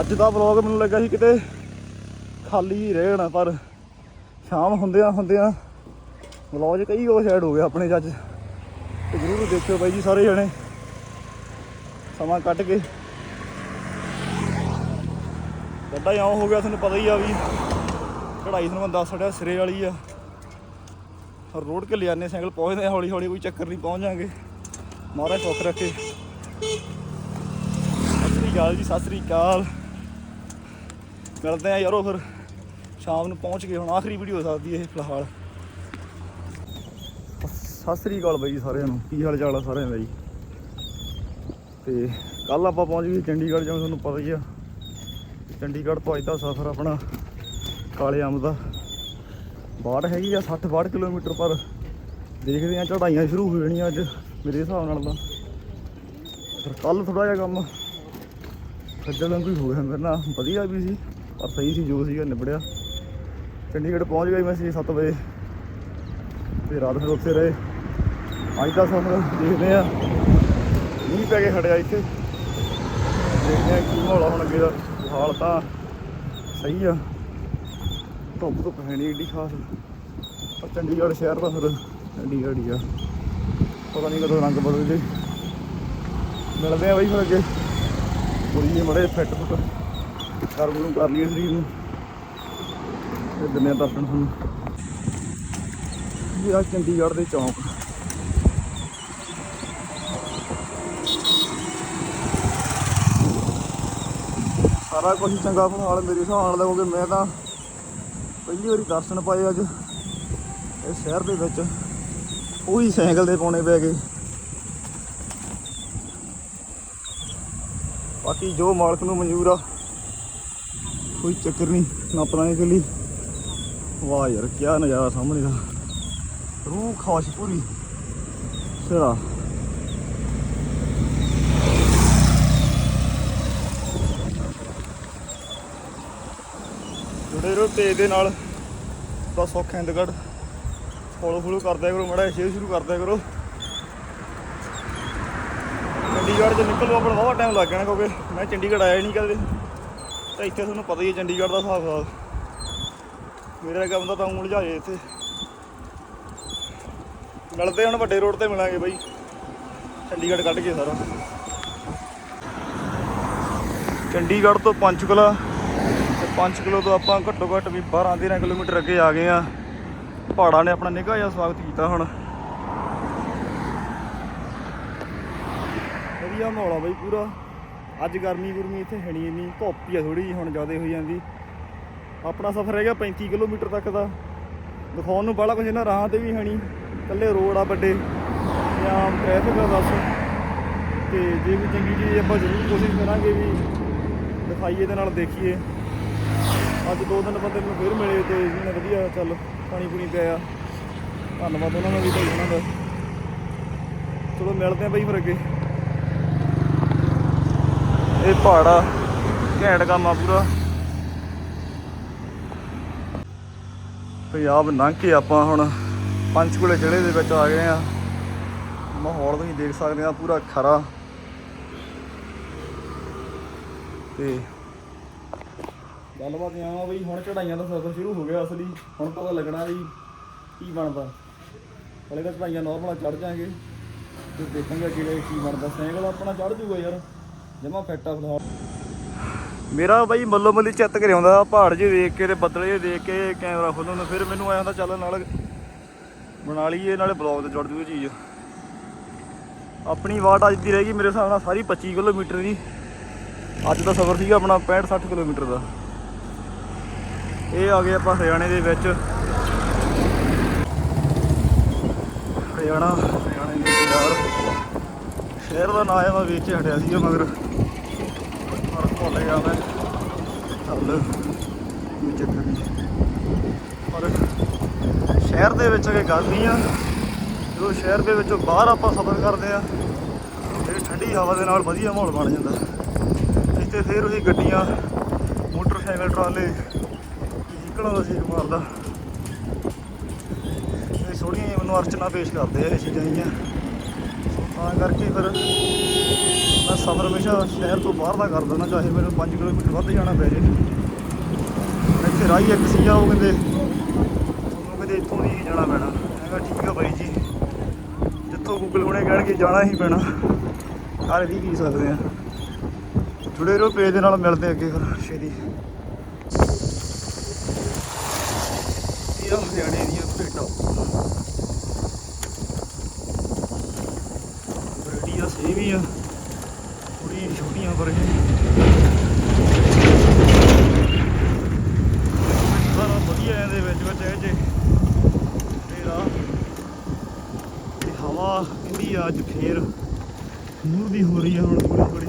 ਅੱਜ ਦਾ ਵਲੌਗ ਮੈਨੂੰ ਲੱਗਾ ਸੀ ਕਿਤੇ ਖਾਲੀ ਹੀ ਰਹਿਣਾ ਪਰ ਸ਼ਾਮ ਹੁੰਦਿਆਂ ਹੁੰਦਿਆਂ ਵਲੌਗ 'ਚ ਕਈ ਉਹ ਸ਼ੈਡ ਹੋ ਗਿਆ ਆਪਣੇ 'ਚ ਤੇ ਜ਼ਰੂਰ ਦੇਖਿਓ ਬਾਈ ਜੀ ਸਾਰੇ ਜਣੇ। ਸਮਾਂ ਕੱਢ ਕੇ। ਗੱਡਾ ਇਉਂ ਹੋ ਗਿਆ, ਤੁਹਾਨੂੰ ਪਤਾ ਹੀ ਆ ਵੀ ਚੜਾਈ ਤੁਹਾਨੂੰ ਮੈਂ ਦੱਸ ਛੜਿਆ ਸਿਰੇ ਵਾਲੀ ਆ। ਰੋਡ ਕੇ ਲਿਆਨੇ, ਸਾਈਕਲ ਪਹੁੰਚਦੇ ਆ ਹੌਲੀ ਹੌਲੀ ਕੋਈ ਚੱਕਰ ਨਹੀਂ, ਪਹੁੰਚ ਜਾਾਂਗੇ। ਮਹਾਰਾਜ ਸੁੱਖ ਰੱਖੇ। ਸਤਿ ਸ੍ਰੀ ਅਕਾਲ ਜੀ, ਸਤਿ ਸ੍ਰੀ ਅਕਾਲ। ਮਿਲਦੇ ਆ ਯਾਰੋ ਫਿਰ। ਸ਼ਾਮ ਨੂੰ ਪਹੁੰਚ ਗਏ, ਹੁਣ ਆਖਰੀ ਵੀਡੀਓ ਸਕਦੀ ਇਹ ਫਿਲਹਾਲ। ਸਤਿ ਸ੍ਰੀ ਅਕਾਲ ਬਾਈ ਜੀ ਸਾਰਿਆਂ ਨੂੰ। ਕੀ ਹਾਲ ਚਾਲ ਆ ਸਾਰਿਆਂ ਦਾ ਜੀ? ਤੇ ਕੱਲ ਆਪਾਂ ਪਹੁੰਚ ਗਏ ਚੰਡੀਗੜ੍ਹ, ਜਿਵੇਂ ਤੁਹਾਨੂੰ ਪਤਾ ਹੀ ਆ। ਚੰਡੀਗੜ੍ਹ ਤੋਂ ਅੱਜ ਦਾ ਸਫ਼ਰ ਆਪਣਾ ਕਾਲੇ ਆਮ ਦਾ। ਬਾੜ ਹੈਗੀ ਆ 60 62 ਕਿਲੋਮੀਟਰ ਪਰ। ਦੇਖਦੇ ਆ ਚੜਾਈਆਂ ਸ਼ੁਰੂ ਹੋ ਜਾਣੀਆਂ ਅੱਜ, ਮੇਰੇ ਹਿਸਾਬ ਨਾਲ ਤਾਂ। ਫਿਰ ਕੱਲ ਥੋੜਾ ਜਿਹਾ ਕੰਮ। ਖੱਜਲ ਵਾਂਗੂ ਹੀ ਹੋ ਗਿਆ ਮੇਰੇ ਨਾਲ। ਵਧੀਆ ਵੀ ਸੀ। ਪਰ ਸਹੀ ਸੀ, ਜੋ ਸੀਗਾ ਨਿਬੜਿਆ। ਚੰਡੀਗੜ੍ਹ ਪਹੁੰਚ ਗਿਆ ਮੈਂ 6-7 ਵਜੇ। ਤੇ ਰਾਤ ਫਿਰ ਉੱਥੇ ਰਹੇ। ਅੱਜ ਦਾ ਸਫ਼ਰ ਦੇਖਦੇ ਆ ਮੀਂਹ ਪੈ ਕੇ ਖੜਿਆ ਇੱਥੇ। ਦੇਖਦੇ ਆ ਕੀ ਮਾਹੌਲ ਆ ਹੁਣ ਅੱਗੇ ਦਾ। ਹਾਲ ਤਾਂ ਸਹੀ ਆ। ਧੁੱਪ ਧੁੱਪ ਹੈ ਨਹੀਂ ਏਡੀ ਖਾਸ। ਪਰ ਚੰਡੀਗੜ੍ਹ ਸ਼ਹਿਰ ਦਾ ਫਿਰ ਚੰਡੀਗੜ੍ਹ ਹੀ ਆ। ਪਤਾ ਨਹੀਂ ਕਦੋਂ ਰੰਗ ਬਦਲ ਜੇ ਮਿਲਦੇ ਆ ਬਈ ਫਿਰ ਅੱਗੇ। ਪੂਰੀ ਮੜੇ ਫਿੱਟ ਫੁੱਟ ਕਰ ਨੂੰ ਕਰ ਲਈਏ ਸਰੀਰ ਨੂੰ। ਤੇ ਦਿਨੇ ਦਰਸ਼ਨ ਤੁਹਾਨੂੰ। ਇਹ ਆ ਚੰਡੀਗੜ੍ਹ ਦੇ ਚੌਂਕ। ਸਾਰਾ ਕੁਝ ਚੰਗਾ ਫਿਲਹਾਲ ਮੇਰੇ ਹਿਸਾਬ ਨਾਲ, ਕਿਉਂਕਿ ਮੈਂ ਤਾਂ ਪਹਿਲੀ ਵਾਰੀ ਦਰਸ਼ਨ ਪਾਏ ਅੱਜ ਇਸ ਸ਼ਹਿਰ ਦੇ ਵਿੱਚ। ਉਹੀ ਸਾਈਕਲ ਦੇ ਪਾਉਣੇ ਪੈ ਗਏ। ਬਾਕੀ ਜੋ ਮਾਲਕ ਨੂੰ ਮਨਜ਼ੂਰ ਆ ਕੋਈ ਚੱਕਰ ਨਹੀਂ ਨਾਪਣਾ ਇਹ ਲਈ ਵਾਹ ਯਾਰ ਕੀ ਨਜ਼ਾਰਾ ਸਾਹਮਣੇ ਦਾ। ਰੂਹ ਖਾਸ਼ ਪੂਰੀ। ਸਿਰਾ। ਜੁੜੇ ਰਹੋ ਤੇਜ ਦੇ ਨਾਲ। ਬਸ ਸੁੱਖ ਹਿੰਦਗੜ ਫੋਲੋ ਫੋਲੋ ਕਰਦਿਆ ਕਰੋ, ਮੜਾ ਸ਼ੇਅਰ ਸ਼ੁਰੂ ਕਰਦਿਆ ਕਰੋ। ਚੰਡੀਗੜ੍ਹ 'ਚ ਨਿਕਲੋ, ਆਪਣਾ ਬਹੁਤ ਟਾਈਮ ਲੱਗ ਜਾਣਾ ਕਿਉਂਕਿ ਮੈਂ ਚੰਡੀਗੜ੍ਹ ਆਇਆ ਹੀ ਨਹੀਂ ਕਦੇ। ਤਾਂ ਇੱਥੇ ਤੁਹਾਨੂੰ ਪਤਾ ਹੀ ਹੈ, ਚੰਡੀਗੜ੍ਹ ਦਾ ਹਿਸਾਬ ਕਿਤਾਬ। ਮੇਰਾ ਕੰਮ ਦਾ ਤਾਂ ਉਂਗਲ ਜਾਏ ਇੱਥੇ। ਮਿਲਦੇ ਹੁਣ ਵੱਡੇ ਰੋਡ ਤੇ ਮਿਲਾਂਗੇ ਬਾਈ। ਚੰਡੀਗੜ੍ਹ ਕੱਢ ਕੇ ਸਾਰਾ। ਚੰਡੀਗੜ੍ਹ ਤੋਂ ਪੰਚਕੁਲਾ। ਤੇ ਪੰਚਕੁਲਾ ਤੋਂ ਆਪਾਂ ਘੱਟੋ ਘੱਟ ਵੀ 12 13 ਕਿਲੋਮੀਟਰ ਅੱਗੇ ਆ ਗਏ ਆ ਪਹਾੜਾਂ ਨੇ ਆਪਣਾ ਨਿੱਘਾ ਜਿਹਾ ਸਵਾਗਤ ਕੀਤਾ ਹੁਣ। ਵਧੀਆ ਮਾਹੌਲ ਆ ਬਾਈ ਪੂਰਾ। ਅੱਜ ਗਰਮੀ ਗੁਰਮੀ ਇੱਥੇ ਹੈ ਨਹੀਂ ਇੰਨੀ, ਧੁੱਪ ਹੀ ਆ ਥੋੜੀ ਜਿਹੀ, ਹੁਣ ਜ਼ਿਆਦਾ ਹੋਈ ਜਾਂਦੀ। ਆਪਣਾ ਸਫ਼ਰ ਹੈਗਾ 35 ਕਿਲੋਮੀਟਰ ਤੱਕ ਦਾ। ਦਿਖਾਉਣ ਨੂੰ ਬਾਹਲਾ ਕੁਝ ਇਹਨਾਂ ਰਾਹਾਂ ਤੇ ਵੀ ਹੈ ਨਹੀਂ। ਇਕੱਲੇ ਰੋਡ ਆ ਵੱਡੇ। ਜਾਂ ਟ੍ਰੈਫਿਕ ਆ ਬਸ। ਤੇ ਜੇ ਕੋਈ ਚੰਗੀ ਚੀਜ਼ ਆਪਾਂ ਜ਼ਰੂਰ ਕੋਸ਼ਿਸ਼ ਕਰਾਂਗੇ ਵੀ ਦਿਖਾਈਏ ਦੇ ਨਾਲ, ਦੇਖੀਏ। ਅੱਜ ਦੋ ਦਿਨ ਬੰਦੇ ਨੂੰ ਫਿਰ ਮਿਲੇ ਤੇ ਜਿਹਨੇ ਵਧੀਆ, ਚੱਲ ਪਾਣੀ ਪੂਣੀ ਪਿਆ ਧੰਨਵਾਦ ਉਹਨਾਂ ਦਾ ਵੀ ਭਾਈ ਉਹਨਾਂ ਦਾ। ਚਲੋ ਮਿਲਦੇ ਆ ਬਾਈ ਫਿਰ ਅੱਗੇ। ਇਹ ਪਹਾੜਾ, ਘੈਂਟ ਕੰਮ ਆ ਪੂਰਾ। ਪੰਜਾਬ ਲੰਘ ਕੇ ਆਪਾਂ ਹੁਣ ਪੰਚਕੂਲੇ ਜ਼ਿਲ੍ਹੇ ਦੇ ਵਿੱਚ ਆ ਗਏ ਆ। ਮਾਹੌਲ ਤੁਸੀਂ ਦੇਖ ਸਕਦੇ ਆ, ਪੂਰਾ ਖਰਾ। ਤੇ ਗੱਲਬਾਤ ਇਹ ਆ ਬਈ ਹੁਣ ਚੜਾਈਆਂ ਦਾ ਸਫ਼ਰ ਸ਼ੁਰੂ ਹੋ ਗਿਆ ਅਸਲੀ। ਹੁਣ ਪਤਾ ਲੱਗਣਾ ਵੀ ਕੀ ਬਣਦਾ। ਹਲੇ ਤਾਂ ਚੜਾਈਆਂ ਨਾਰਮਲ ਚੜ ਜਾਾਂਗੇ। ਤੇ ਦੇਖਾਂਗੇ ਅੱਗੇ ਕੀ ਬਣਦਾ। ਸਾਈਕਲ ਆਪਣਾ ਚੜ ਜੂਗਾ ਯਾਰ। ਜਮਾ ਫਿੱਟ ਆ ਫਿਲਹਾਲ ਮੇਰਾ ਬਾਈ ਮੱਲੋ ਮੱਲੀ ਚਿੱਤ ਕਰਿਆ ਆਉਂਦਾ ਪਹਾੜ ਜੇ ਦੇਖ ਕੇ ਤੇ ਬੱਦਲ ਜੇ ਦੇਖ ਕੇ ਕੈਮਰਾ ਖੋਲ੍ਹਣ ਨੂੰ, ਫਿਰ ਮੈਨੂੰ ਆਇਆ ਹੁੰਦਾ ਚੱਲ ਨਾਲ ਬਣਾ ਲਈਏ ਨਾਲੇ ਬਲੌਗ ਤੇ ਜੁੜ ਜੂਗੀ ਚੀਜ਼। ਆਪਣੀ ਵਾਟ ਅੱਜ ਦੀ ਰਹੇਗੀ ਮੇਰੇ ਹਿਸਾਬ ਨਾਲ ਸਾਰੀ 25 ਕਿਲੋਮੀਟਰ ਦੀ। ਅੱਜ ਦਾ ਸਫ਼ਰ ਸੀਗਾ ਆਪਣਾ 65 60 ਕਿਲੋਮੀਟਰ ਦਾ। ਇਹ ਆ ਗਏ ਆਪਾਂ ਹਰਿਆਣੇ ਦੇ ਵਿੱਚ। ਹਰਿਆਣਾ, ਹਰਿਆਣੇ ਦੇ ਯਾਰ। ਸ਼ਹਿਰ ਦਾ ਨਾਂ ਹੈ ਮੈਂ ਵੇਚ ਹਟਿਆ ਸੀਗਾ ਮਗਰ। ਭੁੱਲ ਗਿਆ ਮੈਂ। ਚੱਲ, ਕੋਈ ਚੱਕਰ ਨਹੀਂ। ਪਰ ਸ਼ਹਿਰ ਦੇ ਵਿੱਚ ਅਗੇ ਗੱਲ ਨਹੀਂ ਆ, ਜਦੋਂ ਸ਼ਹਿਰ ਦੇ ਵਿੱਚੋਂ ਬਾਹਰ ਆਪਾਂ ਸਫ਼ਰ ਕਰਦੇ ਆ, ਫਿਰ ਠੰਡੀ ਹਵਾ ਦੇ ਨਾਲ ਵਧੀਆ ਮਾਹੌਲ ਬਣ ਜਾਂਦਾ। ਇੱਥੇ ਫਿਰ ਉਹੀ ਗੱਡੀਆਂ, ਮੋਟਰਸਾਈਕਲ, ਟਰਾਲੇ ਨਿਕਲਣ ਦਾ ਸ਼ੀਰ ਮਾਰਦਾ। ਇਹ ਸੋਹਣੀਆਂ ਮੈਨੂੰ ਅਰਚਨਾ ਪੇਸ਼ ਕਰਦੇ ਆ ਇਹ ਚੀਜ਼ਾਂ ਜੀਆਂ ਤਾਂ ਕਰਕੇ ਫਿਰ ਸਫ਼ਰ ਹਮੇਸ਼ਾ ਸ਼ਹਿਰ ਤੋਂ ਬਾਹਰ ਦਾ ਕਰ ਦਿੰਦਾ, ਚਾਹੇ ਮੈਨੂੰ 5 ਕਿਲੋਮੀਟਰ ਵੱਧ ਜਾਣਾ ਪੈ ਜੇ। ਇੱਥੇ ਰਾਹੀ ਇੱਕ ਆ ਉਹ ਕਹਿੰਦੇ, ਉਹਨੂੰ ਕਹਿੰਦੇ ਇੱਥੋਂ ਦੀ ਜਾਣਾ ਪੈਣਾ। ਮੈਂ ਕਿਹਾ, ਠੀਕ ਆ ਬਾਈ ਜੀ। ਜਿੱਥੋਂ ਗੂਗਲ ਹੁਣੇ ਕਹਿਣਗੇ ਜਾਣਾ ਹੀ ਪੈਣਾ। ਕਰ ਵੀ ਕੀ ਸਕਦੇ ਆ। ਜੁੜੇ ਰਹੋ ਪੇਜ ਦੇ ਨਾਲ, ਮਿਲਦੇ ਅੱਗੇ ਫਿਰ ਛੇਤੀ। ਇਹ ਆ ਹਰਿਆਣੇ ਦੀਆਂ ਭੇਟਾਂ ਬਰੇਡੀਆਂ ਸੇਮ ਹੀ ਆ ਥੋੜੀ ਛੋਟੀਆਂ ਪਰ ਇਹ ਸਾਰਾ ਵਧੀਆ ਇਹਦੇ ਵਿੱਚ ਵਿੱਚ ਇਹ ਜੇ ਤੇ ਰਾਹ ਤੇ ਹਵਾ ਕਹਿੰਦੀ ਆ ਅੱਜ ਫੇਰ ਮੂੰਹ ਦੀ ਹੋ ਰਹੀ ਹੈ ਹੁਣ ਥੋੜੀ ਥੋੜੀ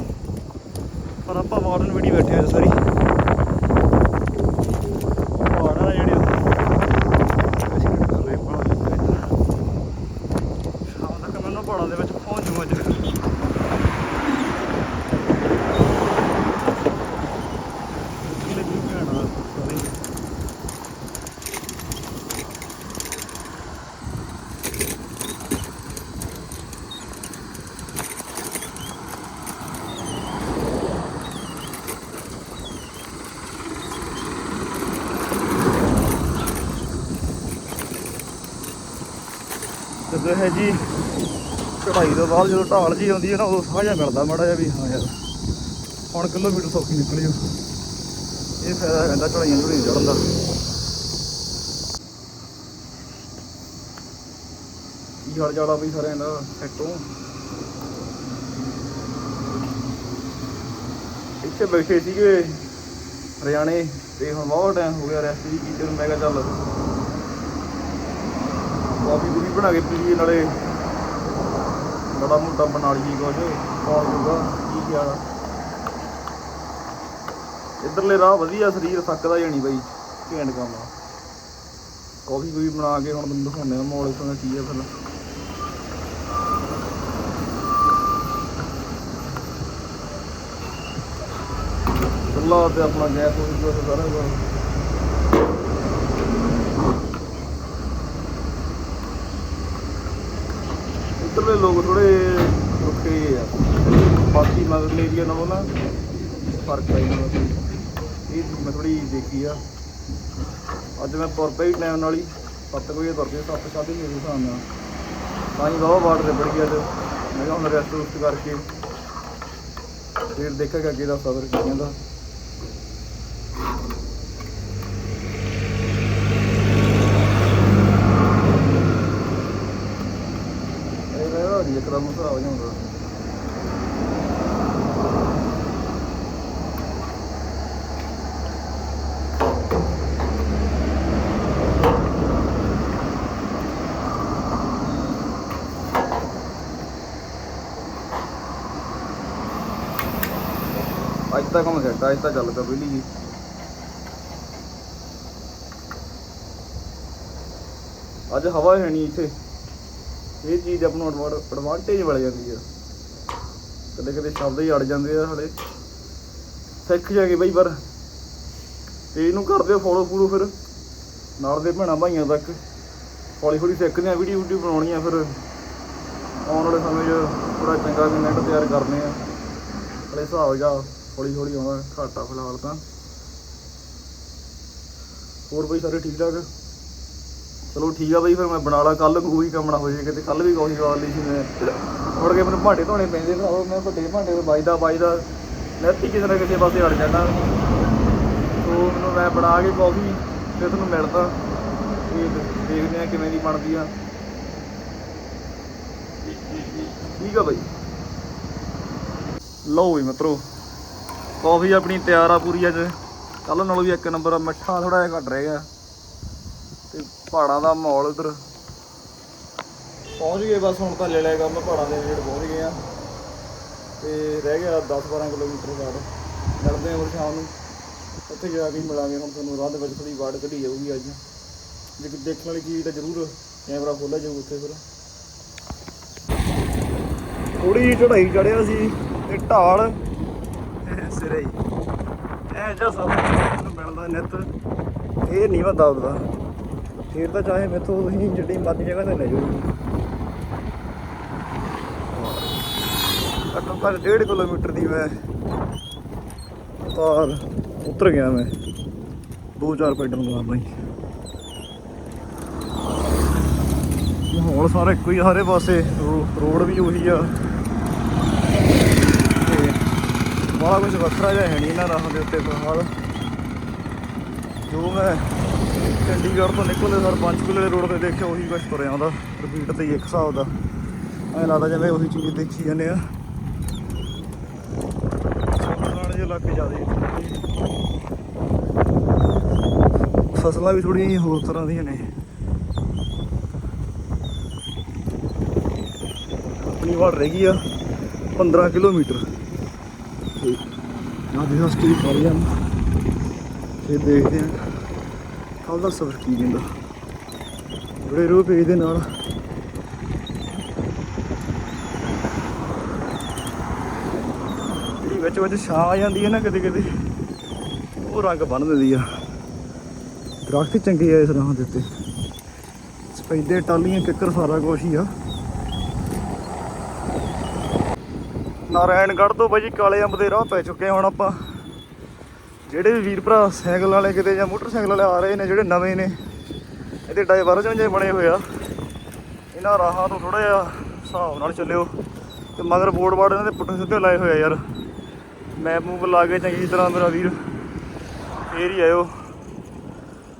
ਪਰ ਆਪਾਂ ਮਾਡਰਨ ਵੀਡੀ ਬੈਠੇ ਆ ਸਾਰੀ ਪਹਾੜਾਂ ਜਿਹੜੇ ਸ਼ਾਮ ਤੱਕ ਮੈਨੂੰ ਪਹਾੜਾਂ ਦੇ ਵਿੱਚ ਪਹੁੰਚ ਜੂ ਅੱਜ ਲੱਗੀ ਭੈਣਾ ਸਾਰੀ ਜਦੋਂ ਹੈ ਜੀ ਚੜਾਈ ਤੋਂ ਬਾਅਦ ਜਦੋਂ ਢਾਲ ਜੀ ਆਉਂਦੀ ਹੈ ਨਾ, ਉਦੋਂ ਸਾਹ ਜਿਹਾ ਮਿਲਦਾ ਮਾੜਾ ਜਿਹਾ ਵੀ, ਹਾਂ ਯਾਰ, ਹੁਣ ਕਿਲੋਮੀਟਰ ਸੌਖੀ ਨਿਕਲੀ ਓ। ਇਹ ਫਾਇਦਾ ਕਹਿੰਦਾ ਚੜਾਈਆਂ ਚੜਾਈਆਂ ਚੜਨ ਦਾ। ਕੀ ਹਾਲ ਚਾਲ ਆ ਬਈ ਸਾਰਿਆਂ ਦਾ? ਸੈਟੋਂ ਇੱਥੇ ਬੈਠੇ ਸੀਗੇ ਹਰਿਆਣੇ, ਤੇ ਹੁਣ ਬਹੁਤ ਟਾਈਮ ਹੋ ਗਿਆ ਰੈਸਟ ਵੀ ਕੀਤੇ ਨੂੰ, ਮੈਂ ਕਿਹਾ ਚੱਲ ਕਾਫੀ ਪੂਰੀ ਬਣਾ ਕੇ ਪੀਈਏ ਨਾਲੇ ਬੜਾ ਮੋਟਾ ਬਣਾ ਲਈਏ ਕੁਝ ਕੌਣ ਹੋਊਗਾ ਕੀ ਖਿਆਲ ਆ ਰਾਹ ਵਧੀਆ, ਸਰੀਰ ਥੱਕਦਾ ਜਾਣੀ ਬਾਈ, ਘੈਂਟ ਕੰਮ ਆ। ਕਾਫੀ ਵੀ ਬਣਾ ਕੇ ਹੁਣ ਤੁਹਾਨੂੰ ਦਿਖਾਉਂਦੇ ਆ ਮੋਲ ਇਥੋਂ ਦਾ ਕੀ ਆ ਫਿਰ। ਚੁੱਲ੍ਹਾ ਤੇ ਆਪਣਾ ਗੈਸ ਹੋ ਗਿਆ ਸਾਰਾ ਕੁਝ ਇੱਧਰਲੇ ਲੋਕ ਥੋੜੇ ਰੁੱਖੇ ਆ। ਬਾਕੀ ਮਗਰਲੇ ਏਰੀਆ ਨਾਲੋਂ ਨਾ ਫ਼ਰਕ ਆ ਇਹਨਾਂ ਦਾ ਇਹ ਮੈਂ ਥੋੜੀ ਦੇਖੀ ਆ। ਅੱਜ ਮੈਂ ਤੁਰ ਪਈ ਟਾਈਮ ਨਾਲ ਹੀ। 7 ਵਜੇ ਤੁਰ ਪਈ 7 ਸਾਢੇ ਮੇਰੇ ਹਿਸਾਬ ਨਾਲ। ਤਾਂ ਹੀ ਬਾਵਾ ਬਾੜ ਰਿਬੜ ਗਿਆ ਤੇ ਮੈਂ ਕਿਹਾ ਹੁਣ ਰੈਸਟ ਰੁਸਟ ਕਰਕੇ ਫਿਰ ਦੇਖਾਂਗੇ ਅੱਗੇ ਦਾ ਸਫ਼ਰ ਕੀ ਕਹਿੰਦਾ ਇਹ ਮੇਰਾ ਜੀ ਇੱਕਦਮ ਹਿਸਾਬ ਹੋ ਜਾਂਦਾ ਅੱਜ ਤਾਂ ਕੰਮ ਸੈੱਟ ਆ ਅੱਜ ਤਾਂ ਚੱਲ ਪਿਆ ਪਹਿਲੀ ਜੀ। ਅੱਜ ਹਵਾ ਹੈ ਨਹੀਂ ਇੱਥੇ। ਇਹ ਚੀਜ਼ ਆਪਾਂ ਨੂੰ ਐਡਵਾਂਟੇਜ ਮਿਲ ਜਾਂਦੀ ਆ। ਕਦੇ ਕਦੇ ਸ਼ਬਦ ਹੀ ਅੜ ਜਾਂਦੇ ਆ ਸਾਡੇ। ਸਿੱਖ ਜਾਗੇ ਬਈ ਪਰ ਤੇ ਇਹਨੂੰ ਕਰ ਦਿਓ ਫੋਲੋ ਫੂਲੋ ਫਿਰ। ਨਾਲ ਦੇ ਭੈਣਾਂ ਭਾਈਆਂ ਤੱਕ। ਹੌਲੀ ਹੌਲੀ ਸਿੱਖਦੇ ਆ ਵੀਡੀਓ ਵੀਡੀਓ ਬਣਾਉਣੀ ਆ ਫਿਰ। ਆਉਣ ਵਾਲੇ ਸਮੇਂ 'ਚ ਥੋੜਾ ਚੰਗਾ ਕੰਟੈਂਟ ਤਿਆਰ ਕਰਨੇ ਆ। ਹਲੇ ਹਿਸਾਬ ਜਾ। ਹੌਲੀ ਹੌਲੀ ਆਉਂਦਾ ਘਾਟਾ ਫਿਲਹਾਲ ਤਾਂ। ਹੋਰ ਬਈ ਸਾਰੇ ਠੀਕ ਠਾਕ? ਚਲੋ ਠੀਕ ਆ ਬਈ, ਫਿਰ ਮੈਂ ਬਣਾ ਲਾ ਕੱਲ ਨੂੰ ਉਹੀ ਕੰਮ ਨਾ ਹੋ ਜੇ ਕਿਤੇ। ਕੱਲ ਵੀ ਕੋਈ ਗੱਲ ਨਹੀਂ ਸੀ ਮੈਂ। ਮੁੜ ਕੇ ਮੈਨੂੰ ਭਾਂਡੇ ਧੋਣੇ ਪੈਂਦੇ ਤਾਂ ਮੈਂ ਵੱਡੇ ਭਾਂਡੇ ਵੱਜਦਾ ਵੱਜਦਾ ਨੈਤੀ ਕਿਸੇ ਨਾ ਕਿਸੇ ਪਾਸੇ ਅੜ ਜਾਂਦਾ। ਸੋ ਮੈਨੂੰ ਮੈਂ ਬਣਾ ਕੇ ਕਾਫੀ ਫਿਰ ਤੁਹਾਨੂੰ ਮਿਲਦਾ। ਤੇ ਦੇਖਦੇ ਆ ਕਿਵੇਂ ਦੀ ਬਣਦੀ ਆ। ਠੀਕ ਆ ਬਈ। ਲਓ ਵੀ ਮਿੱਤਰੋ। ਕਾਫੀ ਆਪਣੀ ਤਿਆਰ ਆ ਪੂਰੀ ਅੱਜ। ਕੱਲ ਨਾਲੋਂ ਵੀ ਇੱਕ ਨੰਬਰ ਆ, ਮਿੱਠਾ ਥੋੜਾ ਜਿਹਾ ਘੱਟ ਰਹਿ ਗਿਆ। ਤੇ ਪਹਾੜਾਂ ਦਾ ਮਾਹੌਲ ਉਧਰ ਪਹੁੰਚ ਗਏ ਬਸ ਹੁਣ ਤਾਂ ਲੈ ਲਿਆ ਕੰਮ, ਪਹਾੜਾਂ ਦੇ ਨੇੜੇ ਪਹੁੰਚ ਗਏ ਆ। ਤੇ ਰਹਿ ਗਿਆ 10-12 ਕਿਲੋਮੀਟਰ ਬਾਅਦ। ਮਿਲਦੇ ਹਾਂ ਫਿਰ ਸ਼ਾਮ ਨੂੰ। ਉੱਥੇ ਜਾ ਕੇ ਮਿਲਾਂਗੇ ਹੁਣ ਤੁਹਾਨੂੰ ਰਾਹ ਦੇ ਵਿੱਚ ਥੋੜੀ ਵਾੜ ਕੱਢੀ ਜਾਊਗੀ ਅੱਜ। ਜੇ ਕੋਈ ਦੇਖਣ ਵਾਲੀ ਚੀਜ਼ ਤਾਂ ਜ਼ਰੂਰ ਕੈਮਰਾ ਖੋਲਿਆ ਜਾਊ ਉੱਥੇ ਫਿਰ। ਥੋੜੀ ਜਿਹੀ ਚੜਾਈ ਚੜਿਆ ਸੀ ਤੇ ਢਾਲ ਸਿਰੇ ਹੀ। ਐ ਜਿਹਾ ਸਭ ਨੂੰ ਮਿਲਦਾ ਨਿੱਤ। ਇਹ ਨਹੀਂ ਵੱਦਾ ਉਹਦਾ ਫਿਰ ਤਾਂ ਚਾਹੇ ਮੈਥੋਂ ਤੁਸੀਂ ਜਿੱਡੀ ਮਰਜ਼ੀ ਜਗ੍ਹਾ ਤੇ ਲੈ ਜਾਓ ਘੱਟੋ ਘੱਟ 1.5 ਕਿਲੋਮੀਟਰ ਦੀ ਮੈਂ ਤਾਰ ਉਤਰ ਗਿਆ ਮੈਂ। ਦੋ ਚਾਰ ਪੈਡਲ ਮਾਰਨਾ ਹੀ ਮਾਹੌਲ ਸਾਰਾ ਇੱਕੋ ਹੀ ਆ ਸਾਰੇ ਪਾਸੇ। ਰੋਡ ਵੀ ਉਹੀ ਆ ਤੇ ਬੜਾ ਕੁਝ ਵੱਖਰਾ ਜਿਹਾ ਹੈ ਨਹੀਂ ਨਾ ਰਾਹਾਂ ਦੇ ਉੱਤੇ ਫਿਲਹਾਲ ਜੋ ਮੈਂ ਚੰਡੀਗੜ੍ਹ ਤੋਂ ਨਿਕਲਦੇ ਸਰ ਪੰਚਕੂਲੇ ਦੇ ਰੋਡ ਤੇ ਦੇਖਿਆ, ਉਹੀ ਕੁਝ ਤੁਰਿਆ ਆਉਂਦਾ। ਰਿਪੀਟ ਤੇ ਹੀ ਇੱਕ ਹਿਸਾਬ ਦਾ। ਐਂ ਲੱਗਦਾ ਜਿਵੇਂ ਉਹੀ ਚੀਜ਼ ਦੇਖੀ ਜਾਂਦੇ ਆ। ਸੁਣਾਣੇ ਜਿਹੇ ਇਲਾਕੇ ਜ਼ਿਆਦੇ ਫਸਲਾਂ ਵੀ ਥੋੜ੍ਹੀਆਂ ਜਿਹੀਆਂ ਹੋਰ ਤਰ੍ਹਾਂ ਦੀਆਂ ਨੇ। ਆਪਣੀ ਵਾਰ ਰਹਿ ਗਈ ਆ 15 ਕਿਲੋਮੀਟਰ। ਨਾ ਦੇਖੋ ਸਟੇਟ ਕਰ ਲਿਆ ਇਹ ਦੇਖਦੇ ਆ ਕੱਲ ਦਾ ਸਫ਼ਰ ਕੀ ਕਹਿੰਦਾ ਬੜੇ ਰਹੋ ਪੇਜ ਦੇ ਨਾਲ। ਜਿਹੜੀ ਵਿੱਚ ਵਿੱਚ ਛਾਂ ਆ ਜਾਂਦੀ ਹੈ ਨਾ ਕਦੇ ਕਦੇ। ਉਹ ਰੰਗ ਬੰਨ ਦਿੰਦੀ ਆ। ਦਰਖਤ ਚੰਗੇ ਆ ਇਸ ਰਾਹ ਦੇ ਉੱਤੇ। ਸਪੈਦੇ ਟਾਲੀਆਂ ਕਿੱਕਰ ਸਾਰਾ ਕੁਛ ਹੀ ਆ। ਨਾਰਾਇਣਗੜ੍ਹ ਤੋਂ ਬਾਈ ਜੀ ਕਾਲੇ ਅੰਬ ਦੇ ਰਾਹ ਪੈ ਚੁੱਕੇ ਹਾਂ ਹੁਣ ਆਪਾਂ। ਜਿਹੜੇ ਵੀ ਵੀਰ ਭਰਾ ਸਾਈਕਲ ਵਾਲੇ ਕਿਤੇ ਜਾਂ ਮੋਟਰਸਾਈਕਲ ਵਾਲੇ ਆ ਰਹੇ ਨੇ, ਜਿਹੜੇ ਨਵੇਂ ਨੇ, ਇਹਦੇ ਡਾਇਵਰਜਨ ਜੇ ਬਣੇ ਹੋਏ ਆ, ਇਹਨਾਂ ਰਾਹਾਂ ਤੋਂ ਥੋੜਾ ਜਿਹਾ ਹਿਸਾਬ ਨਾਲ ਚੱਲਿਓ। ਤੇ ਮਗਰ ਬੋਰਡ ਬਾਰਡ ਇਹਨਾਂ ਦੇ ਪੁੱਠੇ ਸਿੱਧੇ ਲਾਏ ਹੋਏ ਆ ਯਾਰ। ਮੈਪ ਮੂਪ ਲਾ ਕੇ ਚੰਗੀ ਤਰ੍ਹਾਂ ਮੇਰਾ ਵੀਰ ਫੇਰ ਹੀ ਆਇਓ।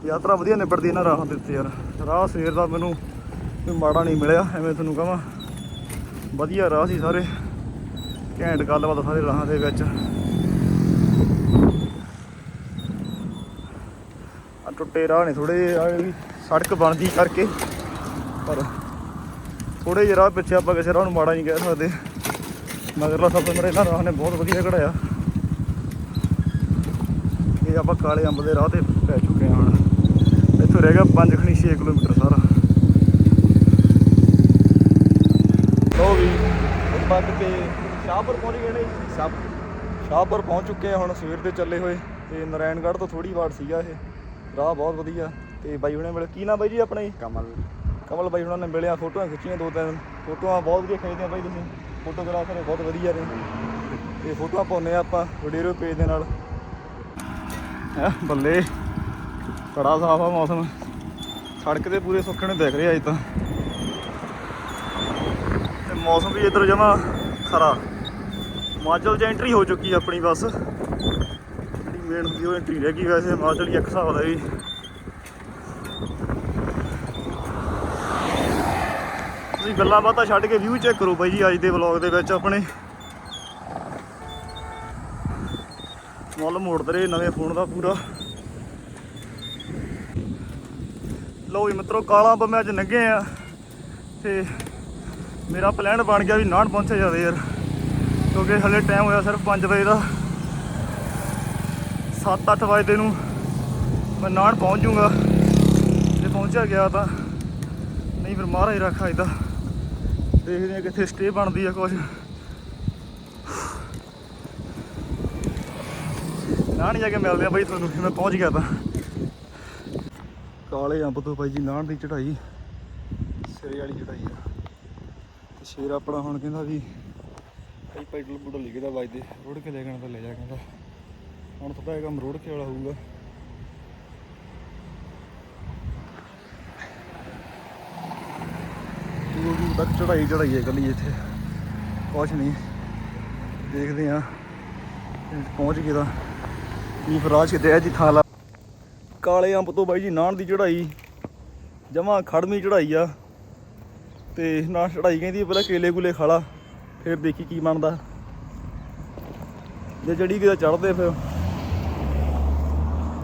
ਯਾਤਰਾ ਵਧੀਆ ਨਿਬੜਦੀ ਇਹਨਾਂ ਰਾਹਾਂ ਦੇ ਉੱਤੇ ਯਾਰ। ਰਾਹ ਸਵੇਰ ਦਾ ਮੈਨੂੰ ਕੋਈ ਮਾੜਾ ਨਹੀਂ ਮਿਲਿਆ, ਐਵੇਂ ਤੁਹਾਨੂੰ ਕਹਾਂ। ਵਧੀਆ ਰਾਹ ਸੀ ਸਾਰੇ। ਘੈਂਟ ਗੱਲਬਾਤ ਸਾਰੇ ਰਾਹਾਂ ਦੇ ਵਿੱਚ। ਆ ਟੁੱਟੇ ਰਾਹ ਨੇ ਥੋੜੇ ਆ ਸੜਕ ਬਣਦੀ ਕਰਕੇ। ਪਰ ਥੋੜੇ ਜਿਹੇ ਰਾਹ ਪਿੱਛੇ ਆਪਾਂ ਕਿਸੇ ਰਾਹ ਨੂੰ ਮਾੜਾ ਨਹੀਂ ਕਹਿ ਸਕਦੇ। ਮਗਰਲਾ ਸਭ ਤੋਂ ਮੇਰੇ ਇਹਨਾਂ ਰਾਹ ਨੇ ਬਹੁਤ ਵਧੀਆ ਕਢਾਇਆ। ਇਹ ਆਪਾਂ ਕਾਲੇ ਅੰਬ ਦੇ ਰਾਹ ਤੇ ਪੈ ਚੁੱਕੇ ਹਾਂ ਹੁਣ। ਇੱਥੋਂ ਰਹਿ ਗਿਆ 5 ਖਣੀ 6 ਕਿਲੋਮੀਟਰ ਸਾਰਾ। ਲੋ ਵੀ ਬੰਦ ਤੇ ਸ਼ਾਹਪੁਰ ਪਹੁੰਚ ਗਏ ਨੇ ਸਭ ਸ਼ਾਹਪੁਰ ਪਹੁੰਚ ਚੁੱਕੇ ਆ ਹੁਣ ਸਵੇਰ ਦੇ ਚੱਲੇ ਹੋਏ। ਤੇ ਨਾਰਾਇਣਗੜ੍ਹ ਤੋਂ ਥੋੜੀ ਵਾਰ ਸੀਗਾ ਇਹ। ਰਾਹ ਬਹੁਤ ਵਧੀਆ। ਤੇ ਬਾਈ ਹੁਣੇ ਮਿਲ ਕੀ ਨਾਮ ਬਾਈ ਜੀ ਆਪਣਾ ਜੀ? ਕਮਲ। ਕਮਲ ਬਾਈ ਹੁਣਾਂ ਨੇ ਮਿਲਿਆ ਫੋਟੋਆਂ ਖਿੱਚੀਆਂ ਦੋ ਤਿੰਨ। ਫੋਟੋਆਂ ਬਹੁਤ ਵਧੀਆ ਖਿੱਚਦੇ ਆ ਬਾਈ ਤੁਸੀਂ। ਫੋਟੋਗ੍ਰਾਫਰ ਬਹੁਤ ਵਧੀਆ ਨੇ। ਤੇ ਫੋਟੋਆਂ ਪਾਉਂਦੇ ਆ ਆਪਾਂ ਵਡੇਰੋ ਪੇਜ ਦੇ ਨਾਲ। ਹੈ ਬੱਲੇ। ਬੜਾ ਸਾਫ਼ ਆ ਮੌਸਮ। ਸੜਕ ਤੇ ਪੂਰੇ ਸੁੱਕਣੇ ਦਿਖ ਰਿਹਾ ਅੱਜ ਤਾਂ। ਤੇ ਮੌਸਮ ਵੀ ਇੱਧਰ ਜਮਾ ਖਰਾ। ਹਿਮਾਚਲ 'ਚ ਐਂਟਰੀ ਹੋ ਚੁੱਕੀ ਆ ਆਪਣੀ ਬੱਸ। ਜਿਹੜੀ ਮੇਨ ਹੁੰਦੀ ਉਹ ਐਂਟਰੀ ਰਹਿ ਗਈ ਵੈਸੇ, ਹਿਮਾਚਲ ਹੀ ਇੱਕ ਹਿਸਾਬ ਦਾ ਵੀ ਤੁਸੀਂ ਗੱਲਾਂ ਬਾਤਾਂ ਛੱਡ ਕੇ ਵਿਊ ਚੈੱਕ ਕਰੋ ਬਾਈ ਜੀ ਅੱਜ ਦੇ ਵਲੌਗ ਦੇ ਵਿੱਚ ਆਪਣੇ। ਮੁੱਲ ਮੋੜਦੇ ਰਹੇ ਨਵੇਂ ਫੋਨ ਦਾ ਪੂਰਾ। ਲਓ ਜੀ ਮਿੱਤਰੋ, ਕਾਲਾ ਬੰਮੇ ਅੱਜ ਲੰਘੇ ਆ ਤੇ ਮੇਰਾ ਪਲਾਨ ਬਣ ਗਿਆ ਵੀ ਨਾਨ ਪਹੁੰਚਿਆ ਜਾਵੇ ਯਾਰ। ਕਿਉਂਕਿ ਹਲੇ ਟਾਈਮ ਹੋਇਆ ਸਿਰਫ 5 ਵਜੇ ਦਾ। 7-8 ਵਜੇ ਨੂੰ ਮੈਂ ਨਾਨ ਪਹੁੰਚ ਜਾਊਂਗਾ। ਜੇ ਪਹੁੰਚਿਆ ਗਿਆ ਤਾਂ। ਨਹੀਂ ਫਿਰ ਮਹਾਰਾਜ ਰੱਖਾ ਇਹਦਾ ਦੇਖਦੇ ਆ ਕਿੱਥੇ ਸਟੇ ਬਣਦੀ ਆ ਕੁਝ ਨਾਨ ਜਾ ਕੇ ਮਿਲਦੇ ਆ ਬਾਈ ਤੁਹਾਨੂੰ ਮੈਂ ਪਹੁੰਚ ਗਿਆ ਤਾਂ। ਕਾਲੇ ਅੰਬ ਤੋਂ ਬਾਈ ਜੀ ਨਾਨ ਦੀ ਚੜਾਈ ਸਿਰੇ ਵਾਲੀ ਚੜਾਈ ਆ। ਤੇ ਸ਼ੇਰ ਆਪਣਾ ਹੁਣ ਕਹਿੰਦਾ ਵੀ ਕਈ ਪੈਡਲ ਪੁਡਲ ਲਿਖਦਾ ਵੱਜਦੇ। ਰੋੜ ਕੇ ਲੈ ਜਾਣਾ ਤਾਂ ਲੈ ਜਾ ਕਹਿੰਦਾ। ਹੁਣ ਥੋੜਾ ਕੰਮ ਰੋੜ ਕੇ ਵਾਲਾ ਹੋਊਗਾ। ਦੂਰ ਤੱਕ ਚੜਾਈ ਚੜਾਈ ਹੈ ਗਲੀ ਇੱਥੇ। ਕੁਛ ਨਹੀਂ ਦੇਖਦੇ ਆ ਪਹੁੰਚ ਗਏ ਤਾਂ। ਕੀ ਫਰਾਜ ਕਿਤੇ ਹੈ ਜੀ ਥਾਂ ਲਾ। ਕਾਲੇ ਅੰਬ ਤੋਂ ਬਾਈ ਜੀ ਨਾਨ ਦੀ ਚੜਾਈ ਜਮਾ ਖੜਮੀ ਚੜਾਈ ਆ। ਤੇ ਨਾ ਚੜਾਈ ਕਹਿੰਦੀ ਪਹਿਲਾਂ ਕੇਲੇ ਕੂਲੇ ਖਾਲਾ ਫਿਰ ਦੇਖੀ ਕੀ ਬਣਦਾ। ਜੇ ਜੜੀ ਕਿਤੇ ਚੜਦੇ ਫਿਰ।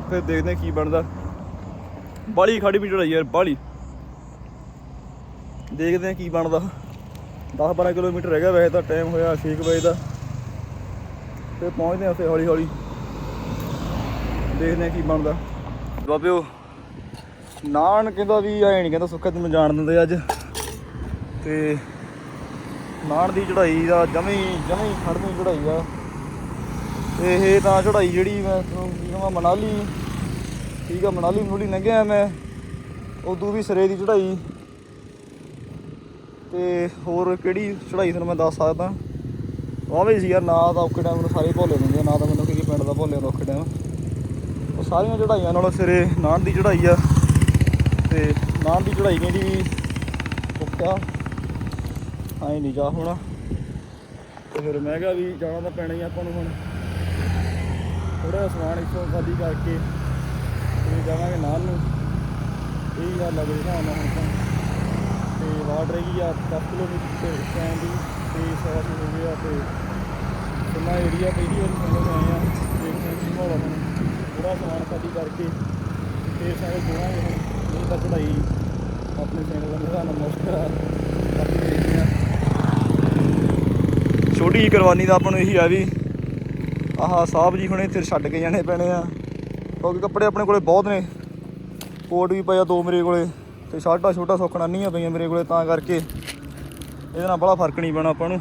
ਫਿਰ ਦੇਖਦੇ ਕੀ ਬਣਦਾ। ਬਾਲੀ ਖੜੀ ਵੀ ਚੜਾਈ ਯਾਰ, ਬਾਲੀ। ਦੇਖਦੇ ਆ ਕੀ ਬਣਦਾ। 10 12 ਕਿਲੋਮੀਟਰ ਰਹਿ ਗਿਆ ਵੈਸੇ ਤਾਂ ਟਾਈਮ ਹੋਇਆ 6 ਵਜੇ ਦਾ। ਤੇ ਪਹੁੰਚਦੇ ਆ ਉੱਥੇ ਹੌਲੀ ਹੌਲੀ ਦੇਖਦੇ ਆ ਕੀ ਬਣਦਾ। ਬਾਬਿਓ ਨਾਨ ਕਹਿੰਦਾ ਵੀ, ਐ ਨਹੀਂ ਕਹਿੰਦਾ ਸੁੱਕਾ ਤੈਨੂੰ ਜਾਣ ਦਿੰਦੇ ਅੱਜ। ਤੇ ਨਾਨ ਦੀ ਚੜਾਈ ਦਾ ਜਮੀ ਜਮੀ ਖੜਵੀਂ ਚੜਾਈ ਆ। ਤੇ ਇਹ ਤਾਂ ਚੜਾਈ ਜਿਹੜੀ ਮੈਂ ਤੁਹਾਨੂੰ ਮਨਾਲੀ ਠੀਕ ਆ ਮਨਾਲੀ ਮਨੂਲੀ ਲੰਘਿਆ ਮੈਂ ਉਦੋਂ ਵੀ ਸਿਰੇ ਦੀ ਚੜਾਈ ਤੇ ਹੋਰ ਕਿਹੜੀ ਚੜਾਈ ਤੁਹਾਨੂੰ ਮੈਂ ਦੱਸ ਸਕਦਾ? ਉਹ ਵੀ ਸੀ ਯਾਰ ਨਾ ਤਾਂ ਔਖੇ ਟਾਈਮ ਨੂੰ ਸਾਰੇ ਭੋਲੇ ਜਾਂਦੇ ਆ, ਨਾ ਤਾਂ ਮੈਨੂੰ ਕਿਸੇ ਪਿੰਡ ਦਾ ਭੋਲੇ ਦਾ ਔਖੇ ਟਾਈਮ ਉਹ ਸਾਰੀਆਂ ਚੜਾਈਆਂ ਨਾਲੋਂ ਸਿਰੇ ਨਾਨ ਦੀ ਚੜਾਈ ਆ। ਤੇ ਨਾਨ ਦੀ ਚੜਾਈ ਕਹਿੰਦੀ ਵੀ ਔਖਾ। ਆਈ ਨਹੀਂ ਜਾ ਹੋਣਾ। ਤੇ ਫਿਰ ਮੈਂ ਕਿਹਾ ਵੀ ਜਾਣਾ ਤਾਂ ਪੈਣਾ ਹੀ ਆਪਾਂ ਨੂੰ ਹੁਣ। ਥੋੜਾ ਸਮਾਨ ਇੱਥੋਂ ਖਾਲੀ ਕਰਕੇ ਤੇ ਜਾਵਾਂਗੇ ਨਾਲ ਨੂੰ। ਇਹ ਗੱਲ ਲੱਗ ਰਹੀ ਨਾ ਹੁਣ ਤਾਂ। ਤੇ ਵਾਟ ਰਹੀ ਆ 10 ਕਿਲੋਮੀਟਰ ਸਟੈਂਡ ਦੀ ਤੇ ਸਵਾ ਸੌ ਹੋ ਗਿਆ ਤੇ ਕਿੰਨਾ ਏਰੀਆ ਪਹਿਲੀ ਵਾਰੀ ਮਿਲਣ ਆਏ ਆ। ਦੇਖਦੇ ਹਾਂ ਕੀ ਮਾਹੌਲ ਹੁਣ। ਥੋੜਾ ਸਮਾਨ ਖਾਲੀ ਕਰਕੇ ਤੇ ਸਾਰੇ ਜਾਵਾਂਗੇ ਹੁਣ। ਨਹੀਂ ਤਾਂ ਚੜਾਈ ਆਪਣੇ ਚੈਨਲ ਦਾ ਨਿਸ਼ਾਨਾ ਮੁਸ਼ਕਲ ਛੋਟੀ ਜਿਹੀ ਕੁਰਬਾਨੀ ਦਾ ਆਪਾਂ ਨੂੰ ਇਹੀ ਆ ਵੀ ਆਹ ਸਾਹਿਬ ਜੀ ਹੁਣੇ ਇੱਥੇ ਛੱਡ ਕੇ ਜਾਣੇ ਪੈਣੇ ਆ। ਕਿਉਂਕਿ ਕੱਪੜੇ ਆਪਣੇ ਕੋਲੇ ਬਹੁਤ ਨੇ। ਕੋਟ ਵੀ ਪਿਆ ਦੋ ਮੇਰੇ ਕੋਲੇ ਤੇ ਸ਼ਰਟਾਂ ਛੋਟਾ ਸੁੱਕਣਾ ਨਹੀਂ ਆ ਪਈਆਂ ਮੇਰੇ ਕੋਲੇ ਤਾਂ ਕਰਕੇ। ਇਹਦੇ ਨਾਲ ਬੜਾ ਫ਼ਰਕ ਨਹੀਂ ਪੈਣਾ ਆਪਾਂ ਨੂੰ।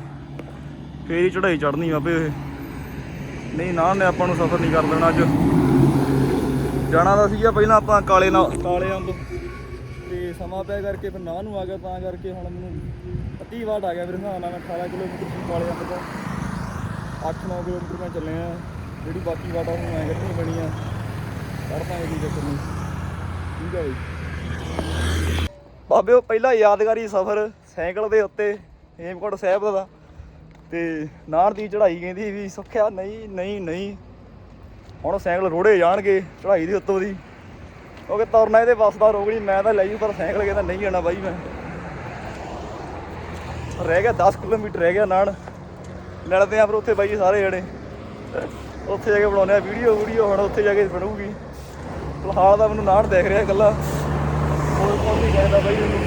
ਫੇਰ ਹੀ ਚੜਾਈ ਚੜਨੀ ਆਪੇ। ਇਹ ਨਹੀਂ, ਨਾ ਨੇ ਆਪਾਂ ਨੂੰ ਸਫ਼ਰ ਨਹੀਂ ਕਰ ਦੇਣਾ ਅੱਜ। ਜਾਣਾ ਤਾਂ ਸੀਗਾ ਪਹਿਲਾਂ ਆਪਾਂ ਕਾਲੇ ਨਾਲ ਕਾਲੇ ਅੰਬ। ਸਮਾਂ ਪਿਆ ਕਰਕੇ ਫਿਰ ਨਾ ਨੂੰ ਆ ਗਿਆ, ਤਾਂ ਕਰਕੇ ਹੁਣ ਮੈਨੂੰ 30 ਵਾਟ ਆ ਗਿਆ ਮੇਰੇ ਹਿਸਾਬ ਨਾਲ ਮੈਂ 18 ਕਿਲੋਮੀਟਰ ਵਾਲੇ ਕਾਲੇ ਅੰਬ ਤੋਂ। 8-9 ਕਿਲੋਮੀਟਰ ਮੈਂ ਚੱਲਿਆ, ਜਿਹੜੀ ਬਾਕੀ ਵਾਟਾਂ ਨੂੰ ਮੈਂ ਕੱਢਣੀ ਬਣੀ ਆ ਕਰਦਾ ਇਹ ਚੱਕਰ ਨਹੀਂ। ਠੀਕ ਹੈ ਜੀ। ਬਾਬੇ, ਉਹ ਪਹਿਲਾ ਯਾਦਗਾਰੀ ਸਫ਼ਰ ਸਾਈਕਲ ਦੇ ਉੱਤੇ, ਹੇਮਕੋਟ ਸਾਹਿਬ ਦਾ। ਤੇ ਨਾਰ ਦੀ ਚੜ੍ਹਾਈ ਕਹਿੰਦੀ ਵੀ ਸੁੱਖਿਆ ਨਹੀਂ ਨਹੀਂ ਨਹੀਂ। ਹੁਣ ਸਾਈਕਲ ਰੋੜੇ ਜਾਣਗੇ ਚੜ੍ਹਾਈ ਦੇ ਉੱਤੋਂ ਦੀ। ਕਿਉਂਕਿ ਤੁਰਨਾ ਇਹਦੇ ਵੱਸ ਦਾ ਰੋਗ ਨਹੀਂ, ਮੈਂ ਤਾਂ ਲੈ ਜੂ, ਪਰ ਸਾਈਕਲ ਕਹਿੰਦਾ ਨਹੀਂ ਜਾਣਾ ਬਾਈ ਮੈਂ। ਰਹਿ ਗਿਆ 10 ਕਿਲੋਮੀਟਰ, ਰਹਿ ਗਿਆ ਨਾਨ ਲੜਦੇ ਆ ਫਿਰ ਉੱਥੇ ਬਾਈ ਸਾਰੇ ਜਣੇ। ਉੱਥੇ ਜਾ ਕੇ ਬਣਾਉਂਦੇ ਆ ਵੀਡੀਓ ਵੀਡੀਓ ਹੁਣ ਉੱਥੇ ਜਾ ਕੇ ਬਣੂਗੀ। ਫਿਲਹਾਲ ਤਾਂ ਮੈਨੂੰ ਨਾਨ ਦੇਖ ਰਿਹਾ ਇਕੱਲਾ। ਹੋਰ ਕੋਈ ਨਹੀਂ ਕਹਿੰਦਾ ਬਾਈ ਮੈਨੂੰ।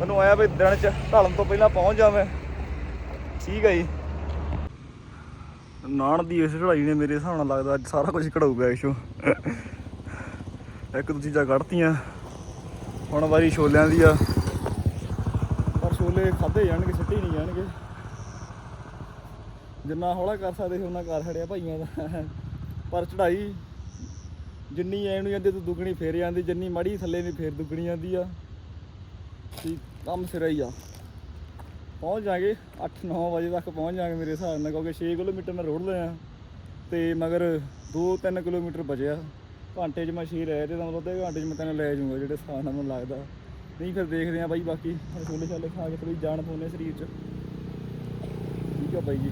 ਮੈਨੂੰ ਆਇਆ ਬਈ ਦਿਨ ਚ ਢਲਣ ਤੋਂ ਪਹਿਲਾਂ ਪਹੁੰਚ ਜਾ ਮੈਂ। ਠੀਕ ਹੈ ਜੀ। ਨਾਨ ਦੀ ਇਸ ਚੜਾਈ ਨੇ ਮੇਰੇ ਹਿਸਾਬ ਨਾਲ ਲੱਗਦਾ ਅੱਜ ਸਾਰਾ ਕੁਝ ਕਢਾਊਗਾ ਇਸ਼ੂ ਇੱਕ ਦੋ ਚੀਜ਼ਾਂ ਕੱਢਤੀਆਂ। ਹੁਣ ਵਾਰੀ ਛੋਲਿਆਂ ਦੀ ਆ। ਪਰ ਛੋਲੇ ਖਾਦੇ ਜਾਣਗੇ, ਸਿੱਟੇ ਨਹੀਂ ਜਾਣਗੇ। ਜਿੰਨਾ ਹੌਲਾ ਕਰ ਸਕਦੇ ਸੀ ਉਹਨਾਂ ਕਰ ਛੜਿਆ ਭਾਈਆਂ ਦਾ। ਪਰ ਚੜਾਈ ਜਿੰਨੀ ਐ ਨੂੰ ਜਾਂਦੀ ਤੂੰ ਦੁੱਗਣੀ ਫੇਰ ਜਾਂਦੀ, ਜਿੰਨੀ ਮੜੀ ਥੱਲੇ ਨਹੀਂ ਫੇਰ ਦੁੱਗਣੀ ਜਾਂਦੀ ਆ। ਠੀਕ ਕੰਮ ਸਿਰਾ ਹੀ ਆ। ਪਹੁੰਚ ਜਾਗੇ 8-9 ਵਜੇ ਤੱਕ ਪਹੁੰਚ ਜਾਗੇ ਮੇਰੇ ਹਿਸਾਬ ਨਾਲ, ਕਿਉਂਕਿ 6 ਕਿਲੋਮੀਟਰ ਮੈਂ ਰੋੜ ਲਿਆ ਤੇ ਮਗਰ 2-3 ਕਿਲੋਮੀਟਰ ਬਚਿਆ। ਘੰਟੇ 'ਚ ਮੈਂ 6 ਰਹਿ ਤੇ ਤਾਂ ਅੱਧੇ ਘੰਟੇ 'ਚ ਮੈਂ ਤੈਨੂੰ ਲੈ ਜਾਊਂਗਾ ਜਿਹੜੇ ਸਾਹ ਨਾਲ ਮੈਨੂੰ ਲੱਗਦਾ। ਨਹੀਂ ਫਿਰ ਦੇਖਦੇ ਆ ਬਾਈ, ਬਾਕੀ ਹੁਣ ਛੋਲੇ ਛਾਲੇ ਖਾ ਕੇ ਥੋੜੀ ਜਾਨ ਪਾਉਂਦੇ ਆ ਸਰੀਰ 'ਚ। ਠੀਕ ਆ ਬਾਈ ਜੀ।